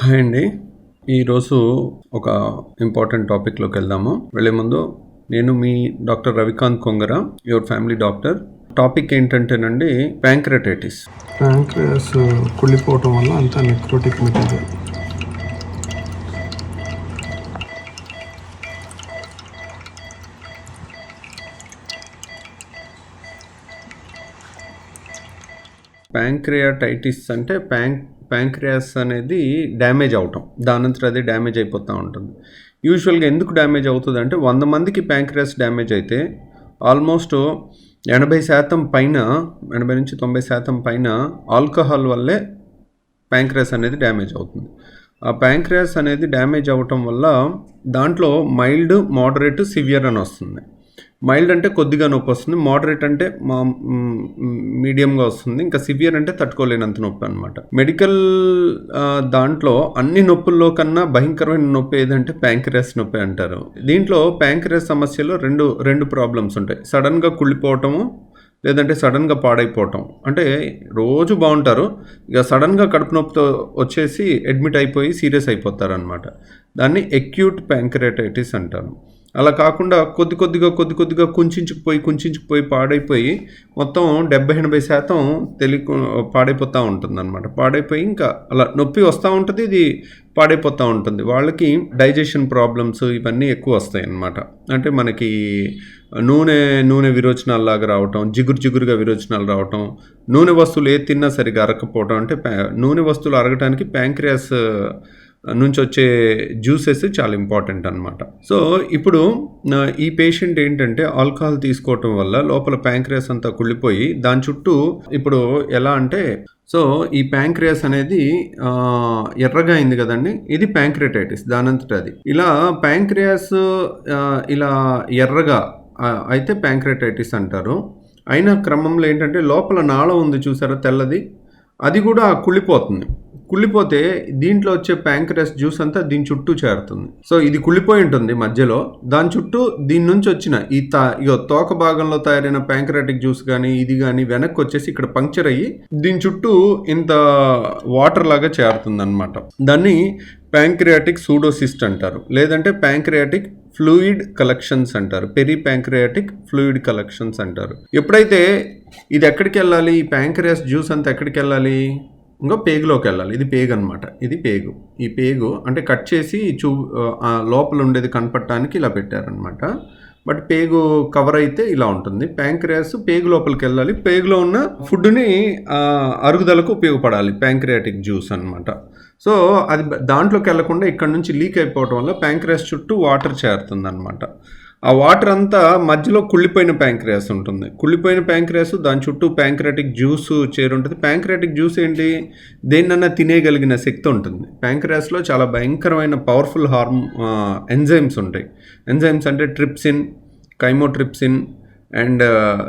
Hi అండి. ఈరోజు ఒక ఇంపార్టెంట్ టాపిక్లోకి వెళ్దాము. వెళ్ళే ముందు నేను మీ doctor Ravikanth Kongara your family doctor. Topic ఏంటంటేనండి ప్యాంక్రటైటిస్ ప్యాంక్రియాస్ కుళ్ళిపోవటం వల్ల అంతా నెక్రోటిక్ మెటీరియల్. ప్యాంక్రియాటైటిస్ అంటే ప్యాంక్ ప్యాంక్రియాస్ అనేది డ్యామేజ్ అవటం. దానంతట అదే డ్యామేజ్ అయిపోతూ ఉంటుంది. యూజువల్గా ఎందుకు డ్యామేజ్ అవుతుంది అంటే వంద మందికి ప్యాంక్రియాస్ డ్యామేజ్ అయితే ఆల్మోస్ట్ ఎనభై శాతం పైన ఎనభై నుంచి తొంభై శాతం పైన ఆల్కహాల్ వల్లే ప్యాంక్రియాస్ అనేది డ్యామేజ్ అవుతుంది. ఆ ప్యాంక్రియాస్ అనేది డ్యామేజ్ అవ్వటం వల్ల దాంట్లో మైల్డ్ మోడరేట్ సివియర్ అని వస్తుంది. మైల్డ్ అంటే కొద్దిగా నొప్పి వస్తుంది మోడరేట్ అంటే మా మీడియంగా వస్తుంది ఇంకా సివియర్ అంటే తట్టుకోలేనంత నొప్పి అనమాట మెడికల్ దాంట్లో అన్ని నొప్పుల్లో కన్నా భయంకరమైన నొప్పి ఏదంటే ప్యాంక్రియాస్ నొప్పి అంటారు. దీంట్లో ప్యాంక్రియాస్ సమస్యలో రెండు రెండు ప్రాబ్లమ్స్ ఉంటాయి. సడన్గా కుళ్ళిపోవటము లేదంటే సడన్గా పాడైపోవటం. అంటే రోజు బాగుంటారు ఇక సడన్గా కడుపు నొప్పితో వచ్చేసి అడ్మిట్ అయిపోయి సీరియస్ అయిపోతారు అనమాట దాన్ని ఎక్యూట్ ప్యాంక్రటైటిస్ అంటారు. అలా కాకుండా కొద్ది కొద్దిగా కొద్ది కొద్దిగా కుంచుకుపోయి కుంచుకుపోయి పాడైపోయి మొత్తం డెబ్బై ఎనభై శాతం తెలి పాడైపోతూ ఉంటుంది అనమాట పాడైపోయి ఇంకా అలా నొప్పి వస్తూ ఉంటుంది ఇది పాడైపోతూ ఉంటుంది. వాళ్ళకి డైజెషన్ ప్రాబ్లమ్స్ ఇవన్నీ ఎక్కువ వస్తాయి అన్నమాట అంటే మనకి నూనె నూనె విరోచనాల్లాగా రావటం జిగురు జిగురుగా విరోచనాలు రావటం నూనె వస్తువులు ఏ తిన్నా సరిగా అరకపోవటం అంటే ప్యా- నూనె వస్తువులు అరగటానికి ప్యాంక్రియాస్ నుంచి వచ్చే జ్యూసెస్ చాలా ఇంపార్టెంట్ అనమాట సో ఇప్పుడు ఈ పేషెంట్ ఏంటంటే ఆల్కహాల్ తీసుకోవటం వల్ల లోపల ప్యాంక్రియాస్ అంతా కుళ్ళిపోయి దాని చుట్టూ ఇప్పుడు ఎలా అంటే సో ఈ ప్యాంక్రియాస్ అనేది ఎర్రగా అయింది కదండి ఇది ప్యాంక్రియాటైటిస్ దానంతట అది. ఇలా ప్యాంక్రియాస్ ఇలా ఎర్రగా అయితే ప్యాంక్రియాటైటిస్ అంటారు. అయిన క్రమంలో ఏంటంటే లోపల నాళం ఉంది చూసారా తెల్లది? అది కూడా కుళ్ళిపోతుంది. కుళ్ళిపోతే దీంట్లో వచ్చే ప్యాంక్రస్ జ్యూస్ అంతా దీని చుట్టూ చేరుతుంది. సో ఇది కుళ్ళిపోయి ఉంటుంది మధ్యలో. దాని చుట్టూ దీని నుంచి వచ్చిన ఈ తా ఇగో తోక భాగంలో తయారైన ప్యాంక్రాటిక్ జ్యూస్ కానీ ఇది కానీ వెనక్కి వచ్చేసి ఇక్కడ పంక్చర్ అయ్యి దీని చుట్టూ ఇంత వాటర్ లాగా చేరుతుంది అనమాట దాన్ని ప్యాంక్రియాటిక్ సూడోసిస్ట్ అంటారు. లేదంటే ప్యాంక్రియాటిక్ ఫ్లూయిడ్ కలెక్షన్స్ అంటారు. పెరి ప్యాంక్రియాటిక్ ఫ్లూయిడ్ కలెక్షన్స్ అంటారు. ఎప్పుడైతే ఇది ఎక్కడికి వెళ్ళాలి? ఈ ప్యాంక్రియాస్ జ్యూస్ అంతా ఎక్కడికి వెళ్ళాలి? ఇంకా పేగులోకి వెళ్ళాలి ఇది పేగు అనమాట ఇది పేగు. ఈ పేగు అంటే కట్ చేసి చూ లోపల ఉండేది కనపడటానికి ఇలా పెట్టారనమాట. బట్ పేగు కవర్ అయితే ఇలా ఉంటుంది. ప్యాంక్రియాస్ పేగు లోపలికి వెళ్ళాలి పేగులో ఉన్న ఫుడ్ని అరుగుదలకు ఉపయోగపడాలి. ప్యాంక్రియాటిక్ జ్యూస్ అనమాట సో అది దాంట్లోకి వెళ్ళకుండా ఇక్కడ నుంచి లీక్ అయిపోవడం వల్ల ప్యాంక్రియాస్ చుట్టూ వాటర్ చేరుతుంది అనమాట ఆ వాటర్ అంతా మధ్యలో కుళ్ళిపోయిన ప్యాంక్రియాస్ ఉంటుంది. కుళ్ళిపోయిన ప్యాంక్రియాస్ దాని చుట్టూ ప్యాంక్రియాటిక్ జ్యూస్ చేరుంటుంది. ప్యాంక్రియాటిక్ జ్యూస్ ఏంటి? దేన్నన్నా తినేయగలిగిన శక్తి ఉంటుంది. ప్యాంక్రియాస్లో చాలా భయంకరమైన పవర్ఫుల్ హార్మ్ ఎంజైమ్స్ ఉంటాయి. ఎంజైమ్స్ అంటే trypsin chymotrypsin and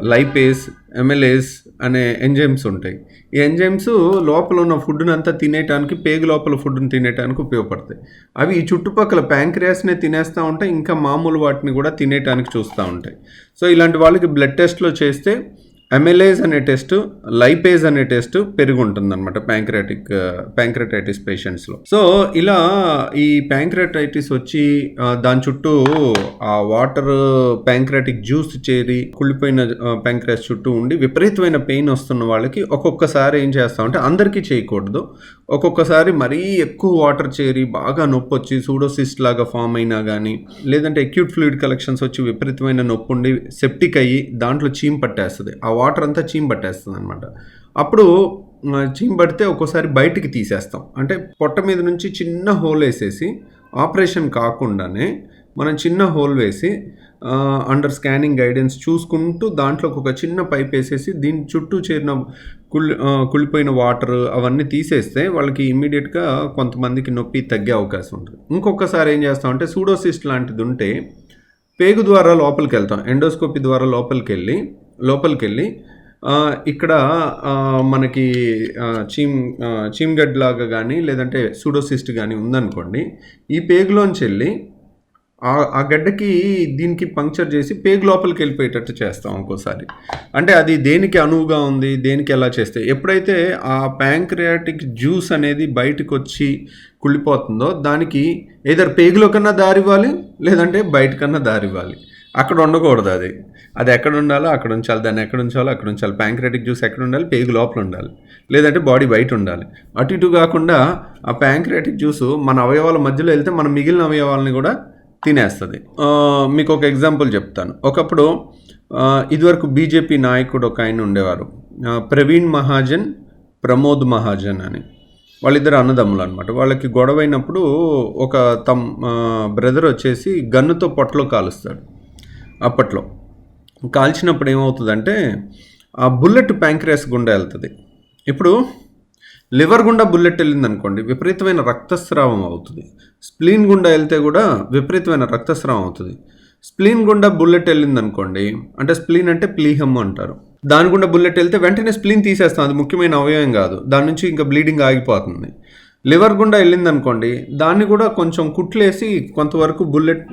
lipase amylase అనే ఎంజైమ్స్ ఉంటాయి. ఈ ఎంజైమ్స్ లోపల ఉన్న ఫుడ్ని అంతా తినేయటానికి పేగు లోపల ఫుడ్ని తినేయటానికి ఉపయోగపడతాయి. అవి ఈ చుట్టుపక్కల ప్యాంక్రియాస్నే తినేస్తూ ఉంటాయి ఇంకా మామూలు వాటిని కూడా తినేయటానికి చూస్తూ ఉంటాయి. సో ఇలాంటి వాళ్ళకి బ్లడ్ టెస్ట్లో చేస్తే ఎమ్ఎల్ఏస్ అనే టెస్ట్ లైపేజ్ అనే టెస్ట్ పెరిగి ఉంటుంది అనమాట ప్యాంక్రాటిక్ ప్యాంక్రటైటిస్ పేషెంట్స్లో. సో ఇలా ఈ ప్యాంక్రటైటిస్ వచ్చి దాని చుట్టూ ఆ వాటర్ ప్యాంక్రాటిక్ జ్యూస్ చేరి కుళ్ళిపోయిన ప్యాంక్రాస్ చుట్టూ ఉండి విపరీతమైన పెయిన్ వస్తున్న వాళ్ళకి ఒక్కొక్కసారి ఏం చేస్తామంటే అందరికీ చేయకూడదు. ఒక్కొక్కసారి మరీ ఎక్కువ వాటర్ చేరి బాగా నొప్పి వచ్చి సూడోసిస్ట్ లాగా ఫామ్ అయినా కానీ లేదంటే అక్యూట్ ఫ్లూయిడ్ కలెక్షన్స్ వచ్చి విపరీతమైన నొప్పి ఉండి సెప్టిక్ అయ్యి దాంట్లో చీమ్ పట్టేస్తుంది. ఆ వాటర్ అంతా చీంబట్టేస్తుంది అనమాట అప్పుడు చీంబడితే పడితే ఒక్కోసారి బయటికి తీసేస్తాం. అంటే పొట్ట మీద నుంచి చిన్న హోల్ వేసేసి ఆపరేషన్ కాకుండానే మనం చిన్న హోల్ వేసి అండర్ స్కానింగ్ గైడెన్స్ చూసుకుంటూ దాంట్లో ఒక చిన్న పైప్ వేసేసి దీని చుట్టూ చేరిన కుళ్ళి కుళ్ళిపోయిన వాటర్ అవన్నీ తీసేస్తే వాళ్ళకి ఇమ్మీడియట్గా కొంతమందికి నొప్పి తగ్గే అవకాశం ఉంటుంది. ఇంకొకసారి ఏం చేస్తామంటే సూడోసిస్ట్ లాంటిది ఉంటే పేగు ద్వారా లోపలికి వెళ్తాం ఎండోస్కోపీ ద్వారా లోపలికి వెళ్ళి లోపలికి వెళ్ళి ఇక్కడ మనకి చీమ్ ఆ, చీమ్గడ్ లాగా కానీ లేదంటే సూడోసిస్ట్ కానీ ఉందనుకోండి ఈ పేగులోంచి వెళ్ళి ఆ- గడ్డకి దీనికి పంక్చర్ చేసి పేగు లోపలికి వెళ్ళిపోయేటట్టు చేస్తాం ఒక్కోసారి. అంటే అది దేనికి అనువుగా ఉంది దేనికి ఎలా చేస్తే. ఎప్పుడైతే ఆ ప్యాంక్రియాటిక్ జ్యూస్ అనేది బయటకు వచ్చి కుళ్ళిపోతుందో దానికి ఏదర్ పేగులో కన్నా దారి ఇవ్వాలి లేదంటే బయటకన్నా దారి ఇవ్వాలి. అక్కడ ఉండకూడదు అది. అది ఎక్కడ ఉండాలో అక్కడ ఉంచాలి దాన్ని ఎక్కడ ఉంచాలో అక్కడ ఉంచాలి. ప్యాంక్రియాటిక్ జ్యూస్ ఎక్కడ ఉండాలి పేగు లోపల ఉండాలి. లేదంటే బాడీ బయట ఉండాలి. అటు ఇటు కాకుండా ఆ ప్యాంక్రియాటిక్ జ్యూస్ మన అవయవాల మధ్యలో వెళ్తే మన మిగిలిన అవయవాలని కూడా తినేస్తుంది. మీకు ఒక ఎగ్జాంపుల్ చెప్తాను. ఒకప్పుడు ఇదివరకు బీజేపీ నాయకుడు ఒక ఆయన ఉండేవారు. ప్రవీణ్ మహాజన్ ప్రమోద్ మహాజన్ అని. వాళ్ళిద్దరు అన్నదమ్ములు అనమాట వాళ్ళకి గొడవైనప్పుడు ఒక తమ్ బ్రదర్ వచ్చేసి గన్నుతో పొట్టలో కాలుస్తాడు. అప్పట్లో. కాల్చినప్పుడు ఏమవుతుందంటే ఆ బుల్లెట్ ప్యాంక్రియాస్ గుండె వెళ్తుంది. ఇప్పుడు లివర్ గుండా బుల్లెట్ వెళ్ళింది అనుకోండి విపరీతమైన రక్తస్రావం అవుతుంది. స్ప్లీన్ గుండా వెళ్తే కూడా విపరీతమైన రక్తస్రావం అవుతుంది. స్ప్లీన్ గుండా బుల్లెట్ వెళ్ళింది అనుకోండి అంటే స్ప్లీన్ అంటే ప్లీహమ్ అంటారు. దాని గుండా బుల్లెట్ వెళ్తే వెంటనే స్ప్లీన్ తీసేస్తాం అది ముఖ్యమైన అవయవం కాదు. దాని నుంచి ఇంకా బ్లీడింగ్ ఆగిపోతుంది. లివర్ గుండా వెళ్ళింది అనుకోండి దాన్ని కూడా కొంచెం కుట్లేసి కొంతవరకు బుల్లెట్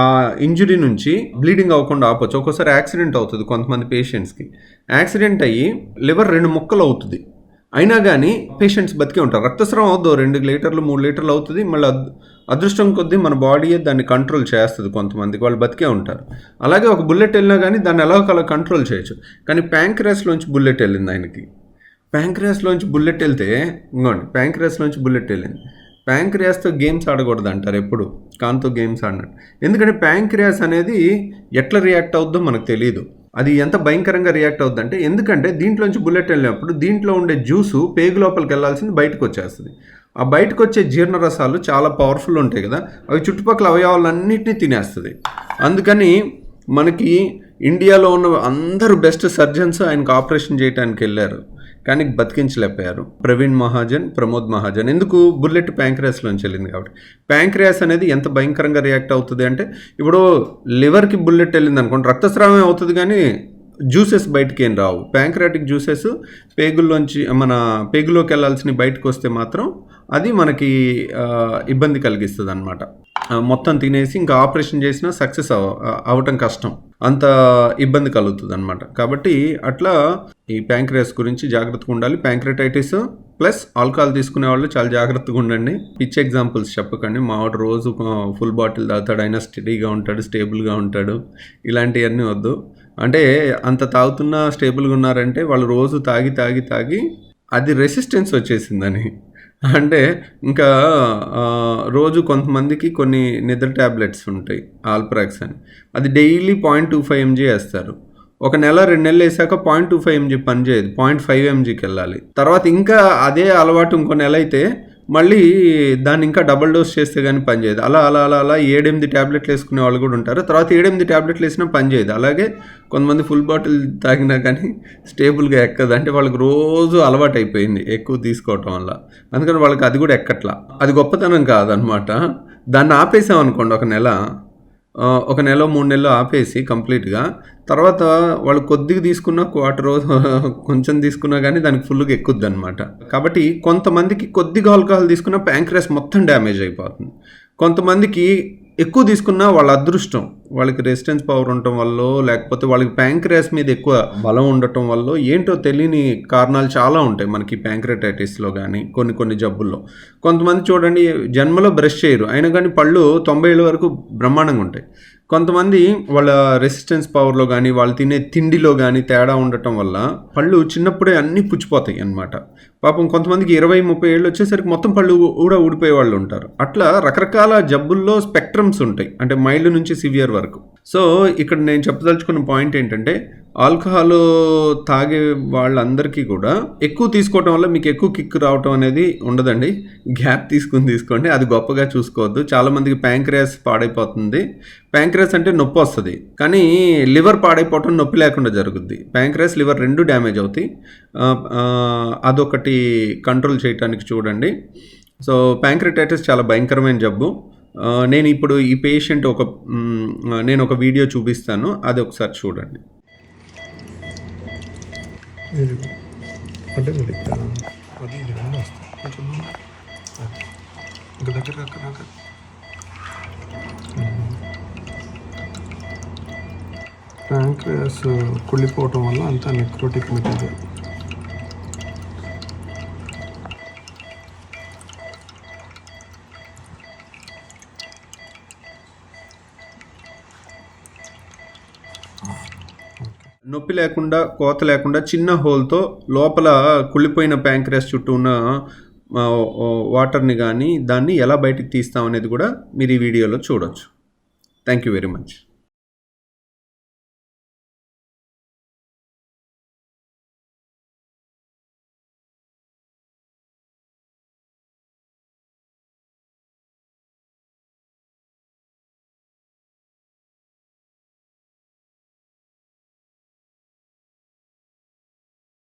ఆ, ఇంజురీ నుంచి బ్లీడింగ్ అవ్వకుండా ఆపొచ్చు. ఒక్కోసారి యాక్సిడెంట్ అవుతుంది కొంతమంది పేషెంట్స్కి. యాక్సిడెంట్ అయ్యి లివర్ రెండు ముక్కలు అవుతుంది. అయినా కానీ పేషెంట్స్ బతికే ఉంటారు. రక్తస్రావం అవుద్దు. రెండు లీటర్లు మూడు లీటర్లు అవుతుంది. మళ్ళీ అద్- అదృష్టం కొద్దీ మన బాడీయే దాన్ని కంట్రోల్ చేస్తుంది కొంతమందికి. వాళ్ళు బతికే ఉంటారు. అలాగే ఒక బుల్లెట్ వెళ్ళినా కానీ దాన్ని ఎలా అలా కంట్రోల్ చేయొచ్చు. కానీ ప్యాంక్రాస్లోంచి బుల్లెట్ వెళ్ళింది ఆయనకి. ప్యాంక్రియాస్లోంచి బుల్లెట్ వెళ్తే ఇంకోండి ప్యాంక్రియాస్లోంచి బుల్లెట్ వెళ్ళింది. ప్యాంక్రియాస్తో గేమ్స్ ఆడకూడదు అంటారు ఎప్పుడు. కాన్తో గేమ్స్ ఆడినట్టు. ఎందుకంటే ప్యాంక్రియాస్ అనేది ఎట్లా రియాక్ట్ అవుద్దో మనకు తెలియదు అది ఎంత భయంకరంగా రియాక్ట్ అవుద్దంటే ఎందుకంటే దీంట్లోంచి బుల్లెట్ వెళ్ళినప్పుడు దీంట్లో ఉండే జ్యూసు పేగు లోపలికి వెళ్ళాల్సింది బయటకు వచ్చేస్తుంది. ఆ బయటకు వచ్చే జీర్ణరసాలు చాలా పవర్ఫుల్ ఉంటాయి కదా అవి చుట్టుపక్కల అవయవాలన్నింటినీ తినేస్తుంది. అందుకని మనకి ఇండియాలో ఉన్న అందరూ బెస్ట్ సర్జన్స్ ఆయనకు ఆపరేషన్ చేయడానికి వెళ్ళారు. కానీ బతికించలేకపోయారు. ప్రవీణ్ మహాజన్ ప్రమోద్ మహాజన్. ఎందుకు? బుల్లెట్ ప్యాంక్రియాస్లోంచి వెళ్ళింది కాబట్టి. ప్యాంక్రియాస్ అనేది ఎంత భయంకరంగా రియాక్ట్ అవుతుంది అంటే ఇప్పుడు లివర్కి బుల్లెట్ వెళ్ళింది అనుకోండి రక్తస్రావం అవుతుంది కానీ జ్యూసెస్ బయటికి ఏం రావు. ప్యాంక్రాటిక్ జ్యూసెస్ పేగుల్లోంచి మన పేగులోకి వెళ్ళాల్సిన బయటకు వస్తే మాత్రం అది మనకి ఇబ్బంది కలిగిస్తుంది అనమాట మొత్తం తినేసి ఇంకా ఆపరేషన్ చేసినా సక్సెస్ అవ అవటం కష్టం. అంత ఇబ్బంది కలుగుతుంది అనమాట కాబట్టి అట్లా ఈ ప్యాంక్రియాస్ గురించి జాగ్రత్తగా ఉండాలి. ప్యాంక్రటైటిస్ ప్లస్ ఆల్కహాల్ తీసుకునే వాళ్ళు చాలా జాగ్రత్తగా ఉండండి. పిచ్ ఎగ్జాంపుల్స్ చెప్పకండి. మావాడు రోజు ఫుల్ బాటిల్ తాగుతాడు. అయినా స్టడీగా ఉంటాడు స్టేబుల్గా ఉంటాడు. ఇలాంటివన్నీ వద్దు. అంటే అంత తాగుతున్నా స్టేబుల్గా ఉన్నారంటే వాళ్ళు రోజు తాగి తాగి తాగి అది రెసిస్టెన్స్ వచ్చేసిందని. అంటే ఇంకా రోజు కొంతమందికి కొన్ని నిద్ర ట్యాబ్లెట్స్ ఉంటాయి ఆల్ప్రాక్స్ అని అది daily point two five mg వేస్తారు. ఒక నెల రెండు నెలలు వేసాక పాయింట్ టూ ఫైవ్ ఎంజీ పనిచేయదు పాయింట్ ఫైవ్ ఎంజీకి వెళ్ళాలి. తర్వాత ఇంకా అదే అలవాటు ఇంకో నెల అయితే మళ్ళీ దాన్ని ఇంకా డబుల్ డోస్ చేస్తే కానీ పనిచేయదు అలా అలా అలా అలా ఏడెనిమిది ట్యాబ్లెట్లు వేసుకునే వాళ్ళు కూడా ఉంటారు. తర్వాత ఏడెనిమిది ట్యాబ్లెట్లు వేసినా పనిచేయదు అలాగే కొంతమంది ఫుల్ బాటిల్ తాగినా కానీ స్టేబుల్గా ఎక్కదు. అంటే వాళ్ళకి రోజు అలవాటు అయిపోయింది ఎక్కువ తీసుకోవటం వల్ల. అందుకని వాళ్ళకి అది కూడా ఎక్కట్లా. అది గొప్పతనం కాదనమాట. దాన్ని ఆపేసామనుకోండి ఒక నెల ఒక నెల మూడు నెలలు ఆపేసి కంప్లీట్గా. తర్వాత వాళ్ళు కొద్దిగా తీసుకున్న క్వార్టర్ కొంచెం తీసుకున్నా కానీ దానికి ఫుల్గా ఎక్కుద్ది అనమాట కాబట్టి కొంతమందికి కొద్దిగా ఆల్కహాల్ తీసుకున్న ప్యాంక్రస్ మొత్తం డ్యామేజ్ అయిపోతుంది. కొంతమందికి ఎక్కువ తీసుకున్నా వాళ్ళ అదృష్టం. వాళ్ళకి రెసిస్టెన్స్ పవర్ ఉండటం వల్ల లేకపోతే వాళ్ళకి ప్యాంక్రియాస్ మీద ఎక్కువ బలం ఉండటం వల్ల ఏంటో తెలియని కారణాలు చాలా ఉంటాయి మనకి ప్యాంక్రటైటిస్లో కానీ కొన్ని కొన్ని జబ్బుల్లో. కొంతమంది చూడండి జన్మలో బ్రష్ చేయరు. అయినా కానీ పళ్ళు తొంభై ఏళ్ళ వరకు బ్రహ్మాండంగా ఉంటాయి. కొంతమంది వాళ్ళ రెసిస్టెన్స్ పవర్లో కానీ వాళ్ళు తినే తిండిలో కానీ తేడా ఉండటం వల్ల పళ్ళు చిన్నప్పుడే అన్నీ పుచ్చిపోతాయి అన్నమాట. పాపం కొంతమందికి ఇరవై ముప్పై ఏళ్ళు వచ్చేసరికి మొత్తం పళ్ళు కూడా ఊడిపోయే వాళ్ళు ఉంటారు. అట్లా రకరకాల జబ్బుల్లో స్పెక్ట్రమ్స్ ఉంటాయి. అంటే మైల్డ్ నుంచి సివియర్ వరకు. సో ఇక్కడ నేను చెప్పదలుచుకున్న పాయింట్ ఏంటంటే ఆల్కహాల్ తాగే వాళ్ళందరికీ కూడా ఎక్కువ తీసుకోవటం వల్ల మీకు ఎక్కువ కిక్ రావటం అనేది ఉండదండి. గ్యాప్ తీసుకుని తీసుకోండి. అది గొప్పగా చూసుకోవద్దు. చాలామందికి ప్యాంక్రియాస్ పాడైపోతుంది. ప్యాంక్రియాస్ అంటే నొప్పి వస్తుంది. కానీ లివర్ పాడైపోవటం నొప్పి లేకుండా జరుగుద్ది. ప్యాంక్రియాస్ లివర్ రెండు డ్యామేజ్ అవుతాయి. అదొకటి కంట్రోల్ చేయడానికి చూడండి. సో ప్యాంక్రిటైటిస్ చాలా భయంకరమైన జబ్బు. నేను ఇప్పుడు ఈ పేషెంట్ ఒక నేను ఒక వీడియో చూపిస్తాను. అది ఒకసారి చూడండి. అంటే ప్యాంక్రియాస్ కుళ్ళిపోవటం వల్ల అంతా నెక్రోటిక్ మెటీరియల్ నొప్పి లేకుండా కోత లేకుండా చిన్న హోల్తో లోపల కుళ్ళిపోయిన ప్యాంక్రస్ చుట్టూ ఉన్న వాటర్ని కానీ దాన్ని ఎలా బయటికి తీస్తాం అనేది కూడా మీరు ఈ వీడియోలో చూడొచ్చు. Thank you very much.